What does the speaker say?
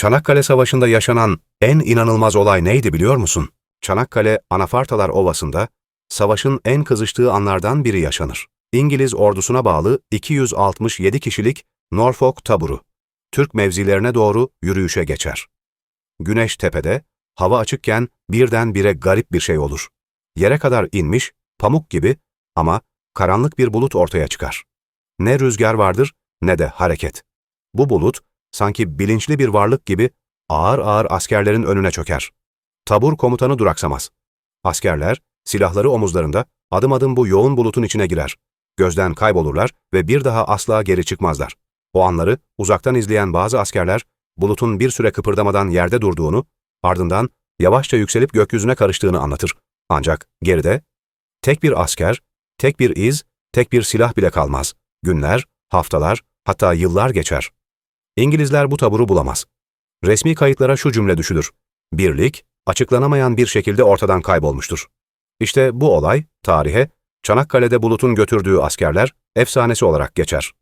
Çanakkale Savaşı'nda yaşanan en inanılmaz olay neydi biliyor musun? Çanakkale Anafartalar Ovası'nda savaşın en kızıştığı anlardan biri yaşanır. İngiliz ordusuna bağlı 267 kişilik Norfolk taburu, Türk mevzilerine doğru yürüyüşe geçer. Güneş tepede, hava açıkken birdenbire garip bir şey olur. Yere kadar inmiş, pamuk gibi ama karanlık bir bulut ortaya çıkar. Ne rüzgar vardır ne de hareket. Bu bulut, sanki bilinçli bir varlık gibi ağır ağır askerlerin önüne çöker. Tabur komutanı duraksamaz. Askerler, silahları omuzlarında adım adım bu yoğun bulutun içine girer. Gözden kaybolurlar ve bir daha asla geri çıkmazlar. O anları uzaktan izleyen bazı askerler, bulutun bir süre kıpırdamadan yerde durduğunu, ardından yavaşça yükselip gökyüzüne karıştığını anlatır. Ancak geride, tek bir asker, tek bir iz, tek bir silah bile kalmaz. Günler, haftalar, hatta yıllar geçer. İngilizler bu taburu bulamaz. Resmi kayıtlara şu cümle düşülür. Birlik, açıklanamayan bir şekilde ortadan kaybolmuştur. İşte bu olay, tarihe, Çanakkale'de Bulut'un götürdüğü askerler efsanesi olarak geçer.